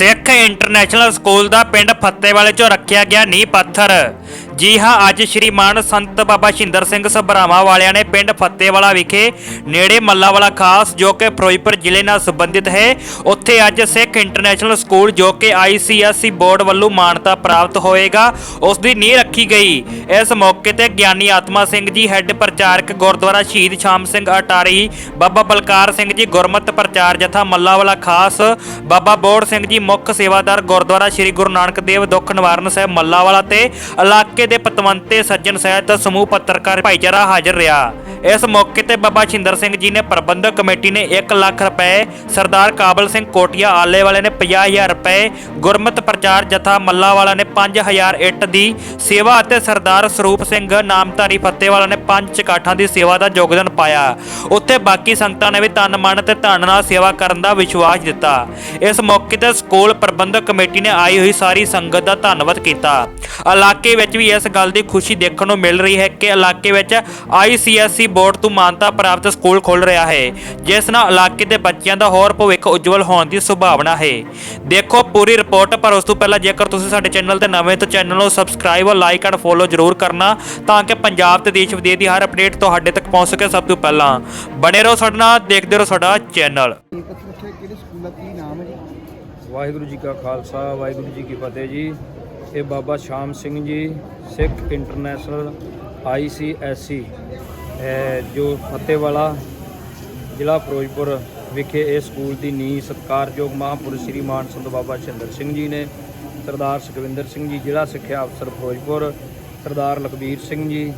ਸਿੱਖ international school ਦਾ ਪਿੰਡ ਫੱਤੇਵਾਲੇ 'ਚੋਂ ਰੱਖਿਆ ਗਿਆ ਨੀਂਹ ਪੱਥਰ। ਜੀ ਹਾਂ, ਅੱਜ ਸ਼੍ਰੀਮਾਨ ਸੰਤ ਬਾਬਾ ਸ਼ਿੰਦਰ ਸਿੰਘ ਸਭਰਾਵਾਂ ਵਾਲਿਆਂ ਨੇ ਪਿੰਡ ਫੱਤੇਵਾਲਾ ਵਿਖੇ ਨੇੜੇ ਮੱਲਾਵਾਲਾ ਖਾਸ ਜੋ ਕਿ ਫਿਰੋਜ਼ਪੁਰ ਜ਼ਿਲ੍ਹੇ ਨਾਲ ਸੰਬੰਧਿਤ ਹੈ, ਉੱਥੇ ਅੱਜ ਸਿੱਖ ਇੰਟਰਨੈਸ਼ਨਲ ਸਕੂਲ ਜੋ ਕਿ ਆਈਸੀਐਸਈ ਬੋਰਡ ਵੱਲੋਂ ਮਾਨਤਾ ਪ੍ਰਾਪਤ ਹੋਏਗਾ, ਉਸ ਦੀ ਨੀਂਹ ਰੱਖੀ ਗਈ। ਇਸ ਮੌਕੇ ਤੇ ਗਿਆਨੀ ਆਤਮਾ ਸਿੰਘ ਜੀ ਹੈੱਡ ਪ੍ਰਚਾਰਕ ਗੁਰਦੁਆਰਾ ਸ਼ਹੀਦ ਸ਼ਾਮ ਸਿੰਘ ਅਟਾਰੀ, ਬਾਬਾ ਬਲਕਾਰ ਸਿੰਘ ਜੀ ਗੁਰਮਤ ਪ੍ਰਚਾਰ ਜਥਾ ਮੱਲਾਵਾਲਾ ਖਾਸ, ਬਾਬਾ ਬੋੜ ਸਿੰਘ ਜੀ ਮੁੱਖ ਸੇਵਾਦਾਰ ਗੁਰਦੁਆਰਾ ਸ੍ਰੀ ਗੁਰੂ ਨਾਨਕ ਦੇਵ ਦੁੱਖ ਨਿਵਾਰਨ ਸਾਹਿਬ ਮੱਲਾਵਾਲਾ ਤੇ ਇਲਾਕੇ ਦੇ ਪਤਵੰਤੇ ਸੱਜਣ ਸਹਿਤ ਸਮੂਹ ਪੱਤਰਕਾਰ ਭਾਈਚਾਰਾ ਹਾਜ਼ਰ ਰਿਹਾ। ਇਸ ਮੌਕੇ ਤੇ ਬਾਬਾ ਛਿੰਦਰ ਸਿੰਘ ਜੀ ਨੇ ਪ੍ਰਬੰਧਕ ਕਮੇਟੀ ਨੇ 1 ਲੱਖ ਰੁਪਏ, ਸਰਦਾਰ ਕਾਬਲ ਸਿੰਘ ਕੋਟੀਆ ਆਲੇ ਵਾਲੇ ਨੇ 50000 ਰੁਪਏ, ਗੁਰਮਤ ਪ੍ਰਚਾਰ ਜਥਾ ਮੱਲਾਵਾਲਾ ਨੇ 5000 ਇੱਟ ਦੀ ਸੇਵਾ ਅਤੇ ਸਰਦਾਰ ਸਰੂਪ ਸਿੰਘ ਨਾਮਧਾਰੀ ਫੱਤੇਵਾਲਾ ਨੇ ਪੰਜ ਚਕਾਠਾਂ ਦੀ ਸੇਵਾ ਦਾ ਯੋਗਦਾਨ ਪਾਇਆ। ਉੱਥੇ ਬਾਕੀ ਸੰਗਤਾਂ ਨੇ ਵੀ ਤਨ, ਮਨ ਤੇ ਧਨ ਨਾਲ ਸੇਵਾ ਕਰਨ ਦਾ ਵਿਸ਼ਵਾਸ ਦਿੱਤਾ। ਇਸ ਮੌਕੇ ਤੇ ਸਕੂਲ ਪ੍ਰਬੰਧਕ ਕਮੇਟੀ ਨੇ ਆਈ ਹੋਈ ਸਾਰੀ ਸੰਗਤ ਦਾ ਧੰਨਵਾਦ ਕੀਤਾ। ਇਲਾਕੇ ਵਿੱਚ ਵੀ ਇਸ ਗੱਲ ਦੀ ਖੁਸ਼ੀ ਦੇਖਣ ਨੂੰ ਮਿਲ ਰਹੀ ਹੈ ਕਿ ਇਲਾਕੇ ਵਿੱਚ ਆਈਸੀਐਸਈ ਬੋਰਡ ਤੋਂ ਮਾਨਤਾ ਪ੍ਰਾਪਤ ਸਕੂਲ ਖੁੱਲ ਰਿਹਾ ਹੈ, ਜਿਸ ਨਾਲ ਇਲਾਕੇ ਦੇ ਬੱਚਿਆਂ ਦਾ ਹੋਰ ਭਵਿੱਖ ਉਜਵਲ ਹੋਣ ਦੀ ਸੰਭਾਵਨਾ ਹੈ। ਦੇਖੋ ਪੂਰੀ ਰਿਪੋਰਟ, ਪਰ ਉਸ ਤੋਂ ਪਹਿਲਾਂ ਜੇਕਰ ਤੁਸੀਂ ਸਾਡੇ ਚੈਨਲ ਤੇ ਨਵੇਂ ਤਾਂ ਚੈਨਲ ਨੂੰ ਸਬਸਕ੍ਰਾਈਬ ਲਾਈਕ ਐਂਡ ਫੋਲੋ ਜ਼ਰੂਰ ਕਰਨਾ, ਤਾਂ ਕਿ ਪੰਜਾਬ ਤੇ ਦੇਸ਼ ਵਿਦੇਸ਼ ਦੀ ਹਰ ਅਪਡੇਟ ਤੁਹਾਡੇ ਤੱਕ ਪਹੁੰਚ ਸਕੇ ਸਭ ਤੋਂ ਪਹਿਲਾਂ। ਬਣੇ ਰਹੋ ਸਾਡੇ ਨਾਲ, ਦੇਖਦੇ ਰਹੋ ਸਾਡਾ ਚੈਨਲ। ਇਹ ਪੱਥਰ ਉੱਥੇ ਕਿਹੜੇ ਸਕੂਲ ਦਾ ਕੀ ਨਾਮ ਹੈ ਜੀ ਵਾਹਿਗੁਰੂ ਜੀ ਕਾ ਖਾਲਸਾ, ਵਾਹਿਗੁਰੂ ਜੀ ਕੀ ਫਤਿਹ ਜੀ। ਇਹ ਬਾਬਾ ਸ਼ਾਮ ਸਿੰਘ ਜੀ, ਸਿੱਖ ਇੰਟਰਨੈਸ਼ਨਲ ਆਈਸੀਐਸਸੀ ਜੋ ਫਤਿਹਵਾਲਾ ਜ਼ਿਲ੍ਹਾ ਫਿਰੋਜ਼ਪੁਰ ਵਿਖੇ ਇਸ ਸਕੂਲ ਦੀ ਨੀਂਹ ਸਤਿਕਾਰਯੋਗ ਮਹਾਂਪੁਰਸ਼ ਸ੍ਰੀ ਮਾਨ ਸੰਤ ਬਾਬਾ ਸ਼ਿੰਦਰ ਸਿੰਘ ਜੀ ਨੇ, ਸਰਦਾਰ ਸੁਖਵਿੰਦਰ ਸਿੰਘ ਜੀ, ਜ਼ਿਲ੍ਹਾ ਸਿੱਖਿਆ ਅਫਸਰ ਫਿਰੋਜ਼ਪੁਰ, ਸਰਦਾਰ ਲਖਬੀਰ ਸਿੰਘ ਜੀ,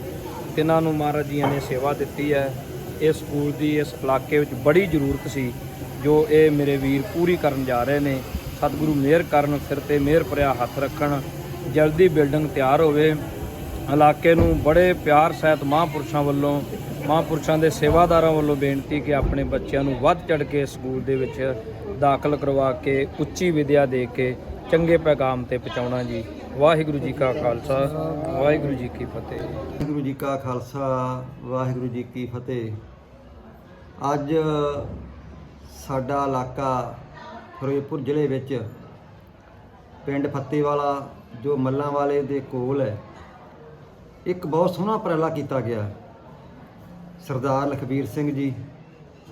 ਤਿੰਨਾਂ ਨੂੰ ਮਹਾਰਾਜ ਜੀਆਂ ਨੇ ਸੇਵਾ ਦਿੱਤੀ ਹੈ। ਇਸ ਸਕੂਲ ਦੀ ਇਸ ਇਲਾਕੇ ਵਿੱਚ ਬੜੀ ਜ਼ਰੂਰਤ ਸੀ, ਜੋ ਇਹ ਮੇਰੇ ਵੀਰ ਪੂਰੀ ਕਰਨ ਜਾ ਰਹੇ ਨੇ। ਸਤਿਗੁਰੂ ਮਿਹਰ ਕਰਨ, ਸਿਰ ਤੇ ਮਿਹਰ ਭਰਿਆ ਹੱਥ ਰੱਖਣ, ਜਲਦੀ ਬਿਲਡਿੰਗ ਤਿਆਰ ਹੋਵੇ। ਇਲਾਕੇ ਨੂੰ ਬੜੇ ਪਿਆਰ ਸਹਿਤ ਮਹਾਂਪੁਰਸ਼ਾਂ ਵੱਲੋਂ, ਮਹਾਂਪੁਰਸ਼ਾਂ ਦੇ ਸੇਵਾਦਾਰਾਂ ਵੱਲੋਂ ਬੇਨਤੀ ਕਿ ਆਪਣੇ ਬੱਚਿਆਂ ਨੂੰ ਵੱਧ ਚੜ ਕੇ ਸਕੂਲ ਦੇ ਵਿੱਚ ਦਾਖਲ ਕਰਵਾ ਕੇ, ਉੱਚੀ ਵਿਦਿਆ ਦੇ ਕੇ ਚੰਗੇ ਪੈਗਾਮ ਤੇ ਪਹੁੰਚਾਉਣਾ ਜੀ। ਵਾਹਿਗੁਰੂ ਜੀ ਕਾ ਖਾਲਸਾ, ਵਾਹਿਗੁਰੂ ਜੀ ਕੀ ਫਤਿਹ। ਵਾਹਿਗੁਰੂ ਜੀ ਕਾ ਖਾਲਸਾ, ਵਾਹਿਗੁਰੂ ਜੀ ਕੀ ਫਤਿਹ। ਅੱਜ ਸਾਡਾ ਇਲਾਕਾ ਫਿਰੋਜ਼ਪੁਰ ਜ਼ਿਲ੍ਹੇ ਵਿੱਚ ਪਿੰਡ ਫੱਤੇਵਾਲਾ, ਜੋ ਮੱਲਾਂ ਵਾਲੇ ਦੇ ਕੋਲ ਹੈ ਇੱਕ ਬਹੁਤ ਸੋਹਣਾ ਉਪਰਾਲਾ ਕੀਤਾ ਗਿਆ। ਸਰਦਾਰ ਲਖਬੀਰ ਸਿੰਘ ਜੀ,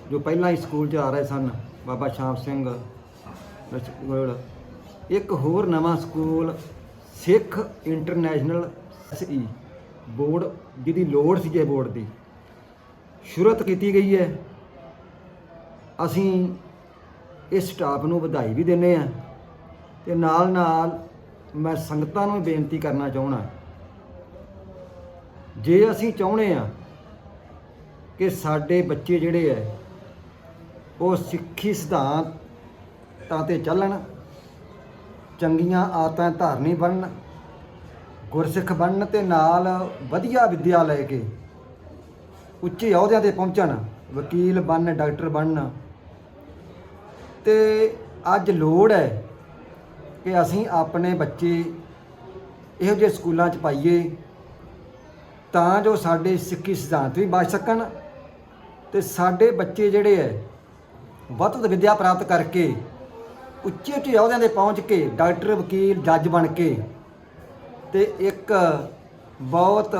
ਜੋ ਪਹਿਲਾਂ ਹੀ ਸਕੂਲ 'ਚ ਆ ਰਹੇ ਸਨ, ਬਾਬਾ ਸ਼ਾਮ ਸਿੰਘ ਕੋਲ ਇੱਕ ਹੋਰ ਨਵਾਂ ਸਕੂਲ, ਸਿੱਖ ਇੰਟਰਨੈਸ਼ਨਲ ਸੀ ਬੋਰਡ, ਜਿਹਦੀ ਲੋੜ ਸੀ ਜੇ ਬੋਰਡ ਦੀ। ਸ਼ੁਰੂਆਤ ਕੀਤੀ ਗਈ ਹੈ। ਅਸੀਂ ਇਸ ਸਟਾਫ ਨੂੰ ਵਧਾਈ ਵੀ ਦਿੰਦੇ ਆ ਤੇ ਨਾਲ ਨਾਲ ਮੈਂ ਸੰਗਤਾਂ ਨੂੰ ਵੀ ਬੇਨਤੀ ਕਰਨਾ ਚਾਹੁੰਦਾ ਜੇ ਅਸੀਂ ਚਾਹੁੰਦੇ ਆ ਕਿ ਸਾਡੇ ਬੱਚੇ ਜਿਹੜੇ ਐ, ਉਹ ਸਿੱਖੀ ਸਿਧਾਂਤਾਂ ਤੇ ਚੱਲਣ, ਚੰਗੀਆਂ ਆਦਤਾਂ ਧਾਰਨੀ ਬਣਨ, ਗੁਰਸਿੱਖ ਬਣਨ ਤੇ ਨਾਲ ਵਧੀਆ ਵਿੱਦਿਆ ਲੈ ਕੇ ਉੱਚੇ ਅਹੁਦਿਆਂ ਤੇ ਪਹੁੰਚਣ, ਵਕੀਲ ਬਣਨ, ਡਾਕਟਰ ਬਣਨ, ਤੇ ਅੱਜ ਲੋੜ ਹੈ ਕਿ ਅਸੀਂ ਆਪਣੇ ਬੱਚੇ ਇਹੋ ਜਿਹੇ ਸਕੂਲਾਂ 'ਚ ਪਾਈਏ ਤਾਂ ਜੋ ਸਾਡੇ ਸਿੱਖੀ ਸਿਧਾਂਤ ਵੀ ਬਚ ਸਕਣ ਤੇ ਸਾਡੇ ਬੱਚੇ ਜਿਹੜੇ ਐ, ਵੱਧ ਤੋਂ ਵਿੱਦਿਆ ਪ੍ਰਾਪਤ ਕਰਕੇ ਉੱਚੇ ਉੱਚੇ ਅਹੁਦਿਆਂ ਤੇ ਪਹੁੰਚ ਕੇ ਡਾਕਟਰ, ਵਕੀਲ, ਜੱਜ ਬਣ ਕੇ ਤੇ ਇੱਕ ਬਹੁਤ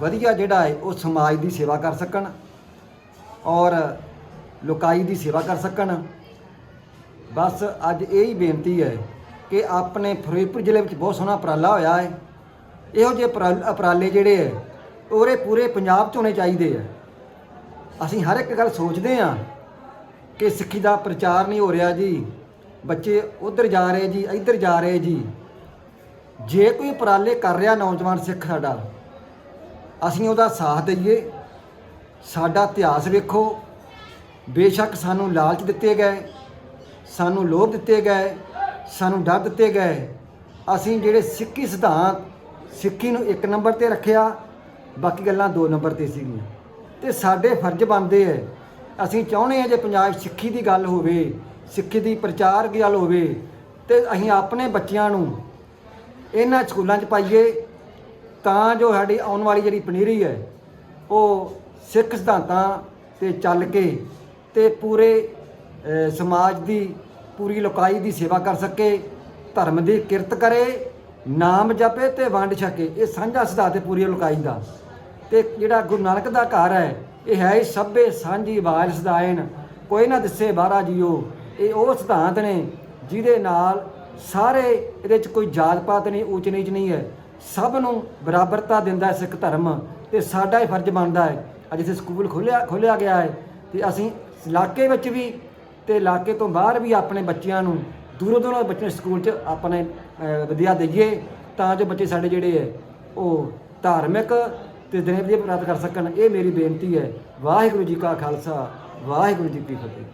ਵਧੀਆ ਜਿਹੜਾ ਹੈ ਉਹ ਸਮਾਜ ਦੀ ਸੇਵਾ ਕਰ ਸਕਣ ਔਰ ਲੋਕਾਈ ਦੀ ਸੇਵਾ ਕਰ ਸਕਣ। ਬਸ ਅੱਜ ਇਹ ਹੀ ਬੇਨਤੀ ਹੈ ਕਿ ਆਪਣੇ ਫਿਰੋਜ਼ਪੁਰ ਜ਼ਿਲ੍ਹੇ ਵਿੱਚ ਬਹੁਤ ਸੋਹਣਾ ਉਪਰਾਲਾ ਹੋਇਆ ਹੈ ਇਹੋ ਜਿਹੇ ਉਪਰਾਲੇ ਜਿਹੜੇ ਹੈ ਉਹਰੇ ਪੂਰੇ ਪੰਜਾਬ 'ਚ ਹੋਣੇ ਚਾਹੀਦੇ ਆ। ਅਸੀਂ ਹਰ ਇੱਕ ਗੱਲ ਸੋਚਦੇ ਆ ਕਿ ਸਿੱਖੀ ਦਾ ਪ੍ਰਚਾਰ ਨਹੀਂ ਹੋ ਰਿਹਾ ਜੀ। ਬੱਚੇ ਉਧਰ ਜਾ ਰਹੇ ਜੀ, ਇੱਧਰ ਜਾ ਰਹੇ ਜੀ। ਜੇ ਕੋਈ ਉਪਰਾਲੇ ਕਰ ਰਿਹਾ ਨੌਜਵਾਨ ਸਿੱਖ ਸਾਡਾ, ਅਸੀਂ ਉਹਦਾ ਸਾਥ ਦਈਏ। ਸਾਡਾ ਇਤਿਹਾਸ ਵੇਖੋ। ਬੇਸ਼ੱਕ ਸਾਨੂੰ ਲਾਲਚ ਦਿੱਤੇ ਗਏ, ਸਾਨੂੰ ਲੋਭ ਦਿੱਤੇ ਗਏ, ਸਾਨੂੰ ਡਰ ਦਿੱਤੇ ਗਏ। ਅਸੀਂ ਜਿਹੜੇ ਸਿੱਖੀ ਸਿਧਾਂਤ ਸਿੱਖੀ ਨੂੰ ਇੱਕ ਨੰਬਰ ਤੇ ਰੱਖਿਆ ਬਾਕੀ ਗੱਲਾਂ ਦੋ ਨੰਬਰ ਤੇ ਸੀਗੀਆਂ। ਤੇ ਸਾਡੇ ਫਰਜ਼ ਬਣਦੇ ਐ, ਅਸੀਂ ਚਾਹੁੰਦੇ ਹਾਂ ਜੇ ਪੰਜਾਬ 'ਚ ਸਿੱਖੀ ਦੀ ਗੱਲ ਹੋਵੇ, ਸਿੱਖੀ ਦੀ ਪ੍ਰਚਾਰ ਦੀ ਗੱਲ ਹੋਵੇ, ਤੇ ਅਸੀਂ ਆਪਣੇ ਬੱਚਿਆਂ ਨੂੰ ਇਹਨਾਂ ਸਕੂਲਾਂ 'ਚ ਪਾਈਏ, ਤਾਂ ਜੋ ਸਾਡੀ ਆਉਣ ਵਾਲੀ ਜਿਹੜੀ ਪਨੀਰੀ ਹੈ ਉਹ ਸਿੱਖ ਸਿਧਾਂਤਾਂ ਤੇ ਚੱਲ ਕੇ ਤੇ ਪੂਰੇ ਸਮਾਜ ਦੀ, ਪੂਰੀ ਲੋਕਾਈ ਦੀ ਸੇਵਾ ਕਰ ਸਕੇ, ਧਰਮ ਦੀ ਕਿਰਤ ਕਰੇ, ਨਾਮ ਜਪੇ ਤੇ ਵੰਡ ਛਕੇ, ਇਹ ਸਾਂਝਾ ਸਿਧਾਂਤ ਹੈ ਪੂਰੀ ਲੋਕਾਈ ਦਾ। ਤੇ ਜਿਹੜਾ ਗੁਰੂ ਨਾਨਕ ਦਾ ਘਰ ਹੈ ਇਹ ਹੈ ਹੀ ਸਭੇ ਸਾਂਝੀ ਆਵਾਜ਼ ਸਦਾਇਨ ਕੋਈ ਨਾ ਦਿਸੇ ਬਾਹਰਾ ਜੀਓ। ਇਹ ਉਹ ਸਿਧਾਂਤ ਨੇ ਜਿਹਦੇ ਨਾਲ ਸਾਰੇ ਇਹਦੇ ਚ ਕੋਈ ਜਾਤ ਪਾਤ ਨਹੀਂ ਊਚ ਨੀਚ ਨਹੀਂ ਹੈ। ਸਭ ਨੂੰ ਬਰਾਬਰਤਾ ਦਿੰਦਾ ਸਿੱਖ ਧਰਮ ਤੇ ਸਾਡਾ ਹੀ ਫਰਜ਼ ਬਣਦਾ ਹੈ। ਅੱਜ ਇੱਥੇ ਸਕੂਲ ਖੋਲਿਆ ਖੋਲਿਆ ਗਿਆ ਹੈ ਤੇ ਅਸੀਂ ਇਲਾਕੇ ਵਿੱਚ ਵੀ ਤੇ ਇਲਾਕੇ ਤੋਂ ਬਾਹਰ ਵੀ ਆਪਣੇ ਬੱਚਿਆਂ ਨੂੰ ਦੂਰੋਂ ਦੂਰੋਂ ਬੱਚੇ ਸਕੂਲ 'ਚ ਆਪਣੇ ਅਹ, ਵਿਦਿਆ ਦੇਈਏ ਤਾਂ ਜੋ ਬੱਚੇ ਸਾਡੇ ਜਿਹੜੇ ਹੈ ਉਹ ਧਾਰਮਿਕ ਤੇ ਦਿਨੇ ਵਧੀਆ ਪ੍ਰਾਪਤ ਕਰ ਸਕਣ। ਇਹ ਮੇਰੀ ਬੇਨਤੀ ਹੈ। ਵਾਹਿਗੁਰੂ ਜੀ ਕਾ ਖਾਲਸਾ, ਵਾਹਿਗੁਰੂ ਜੀ ਕੀ ਫਤਿਹ।